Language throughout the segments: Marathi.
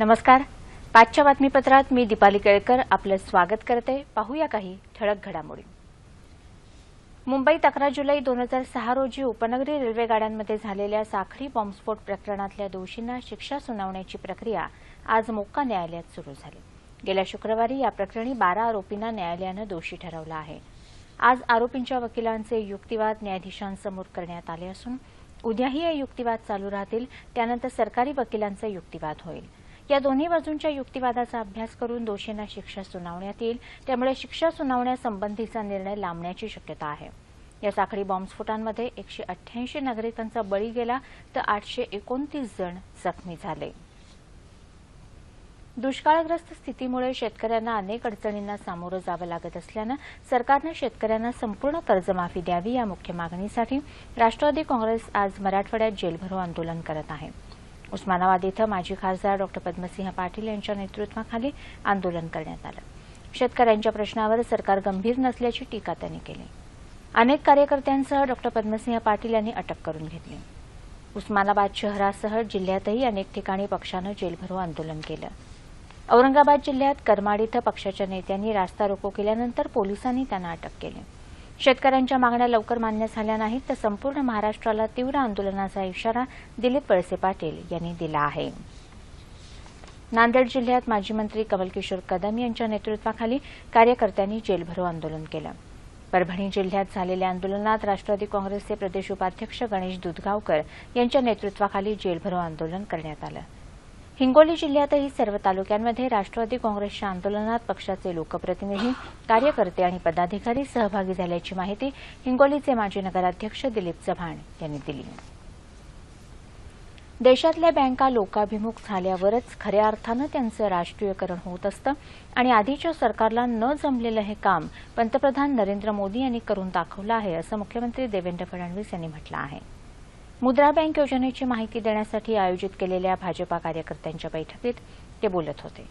नमस्कार. पाचच्या बातमीपत्रात मी दीपाली केळकर आपलं स्वागत करते. पाहूया काही ठळक घडामोडी. मुंबईत अकरा जुलै दोन हजार सहा रोजी उपनगरी रेल्वे गाड्यांमध्ये झालेल्या साखळी बॉम्बस्फोट प्रकरणातल्या दोषींना शिक्षा सुनावण्याची प्रक्रिया आज मोक्का न्यायालयात सुरू झाली. गेल्या शुक्रवारी या प्रकरणी बारा आरोपींना न्यायालयानं दोषी ठरवलं आहे. आज आरोपींच्या वकिलांचे युक्तिवाद न्यायाधीशांसमोर करण्यात आले असून उद्याही हे युक्तिवाद चालू राहतील त्यानंतर सरकारी वकिलांचा युक्तिवाद होईल. या दोन्ही बाजूंच्या युक्तिवादाचा अभ्यास करून दोषींना शिक्षा सुनावण्यात येईल. त्यामुळे शिक्षा सुनावण्यासंबंधीचा निर्णय लांबण्याची शक्यता आहे. या साखळी बॉम्बस्फोटांमध्ये एकशे अठ्ठ्याऐंशी नागरिकांचा बळी गेला तर आठशे एकोणतीस जण जखमी झाले. दुष्काळग्रस्त स्थितीमुळे शेतकऱ्यांना अनेक अडचणींना सामोरं जावं लागत असल्यानं सरकारनं शेतकऱ्यांना संपूर्ण कर्जमाफी द्यावी या मुख्य मागणीसाठी राष्ट्रवादी काँग्रेस आज मराठवाड्यात जेलभरो आंदोलन करत आहे. उस्मानाबाद इथं माजी खासदार डॉ पद्मसिंह पाटील यांच्या नेतृत्वाखाली आंदोलन करण्यात आलं. शेतकऱ्यांच्या प्रश्नावर सरकार गंभीर नसल्याची टीका त्यांनी केली. अनेक कार्यकर्त्यांसह डॉ पद्मसिंह पाटील यांनी अटक करून घेतली. उस्मानाबाद शहरासह जिल्ह्यातही अनेक ठिकाणी पक्षानं जेलभरो आंदोलन केलं. औरंगाबाद जिल्ह्यात करमाड इथं पक्षाच्या नेत्यांनी रास्ता रोको केल्यानंतर पोलिसांनी त्यांना अटक केली. शेतकऱ्यांच्या मागण्या लवकर मान्य झाल्या नाहीत तर संपूर्ण महाराष्ट्राला तीव्र आंदोलनाचा इशारा दिलीप वळसे पाटील यांनी दिला आहे. नांदेड जिल्ह्यात माजी मंत्री कमलकिशोर कदम यांच्या नेतृत्वाखाली कार्यकर्त्यांनी जेलभरो आंदोलन केलं. परभणी जिल्ह्यात झालेल्या आंदोलनात राष्ट्रवादी काँग्रेसचे प्रदेश उपाध्यक्ष गणेश दुधगावकर यांच्या नेतृत्वाखाली जेलभरो आंदोलन करण्यात आलं. हिंगोली जिल्ह्यातही सर्व तालुक्यांमध्ये राष्ट्रवादी काँग्रेसच्या आंदोलनात पक्षाचे लोकप्रतिनिधी कार्यकर्ते आणि पदाधिकारी सहभागी झाल्याची माहिती हिंगोलीचे माजी नगराध्यक्ष दिलीप चव्हाण यांनी दिली. देशातल्या बँका लोकाभिमुख झाल्यावरच खऱ्या अर्थानं त्यांचं राष्ट्रीयकरण होत असतं आणि आधीच्या सरकारला न जमलेलं हे काम पंतप्रधान नरेंद्र मोदी यांनी करून दाखवलं आहे असं मुख्यमंत्री देवेंद्र फडणवीस यांनी म्हटलं आहे. मुद्रा बँक योजनेची माहिती देण्यासाठी आयोजित केलेल्या भाजपा कार्यकर्त्यांच्या बैठकीत ते बोलत होते.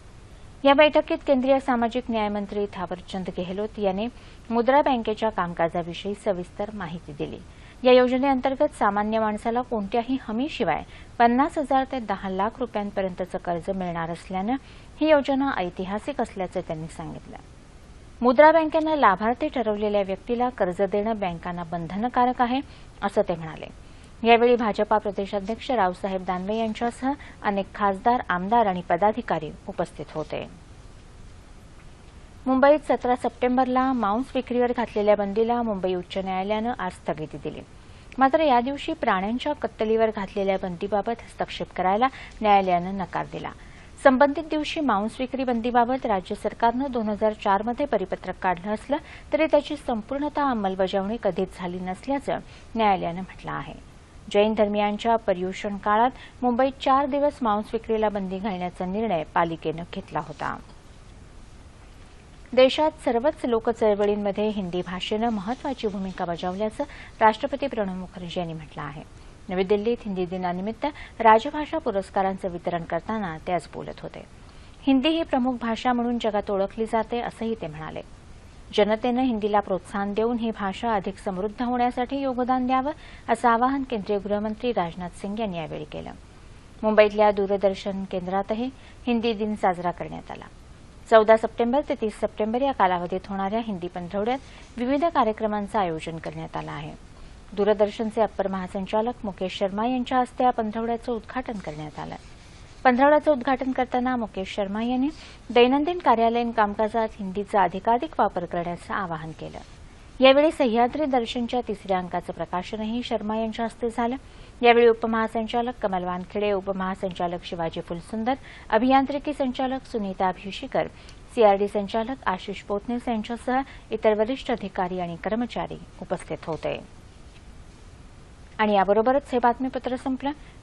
या बैठकीत केंद्रीय सामाजिक न्यायमंत्री थावरचंद गेहलोत यांनी मुद्रा बँकेच्या कामकाजाविषयी सविस्तर माहिती दिली. या योजनेअंतर्गत सामान्य माणसाला कोणत्याही हमीशिवाय पन्नास हजार ते दहा लाख रुपयांपर्यंतचं कर्ज मिळणार असल्यानं ही योजना ऐतिहासिक असल्याचं त्यांनी सांगितलं. मुद्रा बँकेनं लाभार्थी ठरवलेल्या व्यक्तीला कर्ज देणं बँकांना बंधनकारक आहे असं ते म्हणाले. यावेळी भाजपा प्रदेशाध्यक्ष रावसाहेब दानवे यांच्यासह अनेक खासदार आमदार आणि पदाधिकारी उपस्थित होते. मुंबईत सतरा सप्टेंबरला मांस विक्रीवर घातलेल्या बंदीला मुंबई उच्च न्यायालयानं आज स्थगिती दिली. मात्र या दिवशी प्राण्यांच्या कत्तलीवर घातलेल्या बंदीबाबत हस्तक्षेप करायला न्यायालयानं नकार दिला. संबंधित दिवशी मांस विक्री बंदीबाबत राज्य सरकारनं दोन हजार चारमध्ये परिपत्रक काढलं असलं तरी त्याची संपूर्णतः अंमलबजावणी कधीच झाली नसल्याचं न्यायालयानं म्हटलं आहे. जैन धर्मियांच्या पर्युषण काळात मुंबईत चार दिवस मांस विक्रीला बंदी घालण्याचा निर्णय पालिकेनं घेतला होता. देशात सर्वच लोकचळवळींमध्ये हिंदी भाषेनं महत्वाची भूमिका बजावल्याचं राष्ट्रपती प्रणव मुखर्जी यांनी म्हटलं आहे. नवी दिल्लीत हिंदी दिनानिमित्त राजभाषा पुरस्कारांचं वितरण करताना ते आज बोलत होते. हिंदी ही प्रमुख भाषा म्हणून जगात ओळखली जाते असंही ते म्हणाले. जनतेनं हिंदीला प्रोत्साहन देऊन ही भाषा अधिक समृद्ध होण्यासाठी योगदान द्यावं असं आवाहन केंद्रीय गृहमंत्री राजनाथ सिंग यांनी यावेळी केलं. मुंबईतल्या दूरदर्शन केंद्रातही हिंदी दिन साजरा करण्यात आला. चौदा सप्टेंबर ते तीस सप्टेंबर या कालावधीत होणाऱ्या हिंदी पंधरवड्यात विविध कार्यक्रमांचं आयोजन करण्यात आलं आहे. दूरदर्शनचे अप्पर महासंचालक मुकेश शर्मा यांच्या हस्ते या पंधरवड्याचं उद्घाटन करण्यात आलं. पंधरवड्याचं उद्घाटन करताना मुकेश शर्मा यांनी दैनंदिन कार्यालयीन कामकाजात हिंदीचा अधिकाधिक वापर करण्याचं आवाहन केलं. यावेळी सह्याद्री दर्शनच्या तिसऱ्या अंकाचं प्रकाशनही शर्मा यांच्या हस्ते झालं. यावेळी उपमहासंचालक कमल वानखेडे उपमहासंचालक शिवाजी फुलसुंदर अभियांत्रिकी संचालक सुनीता अभिषेकर सीआरडी संचालक आशिष पोतनीस यांच्यासह इतर वरिष्ठ अधिकारी आणि कर्मचारी उपस्थित होते. आणि याबरोबरच हे बातमीपत्र संपलं.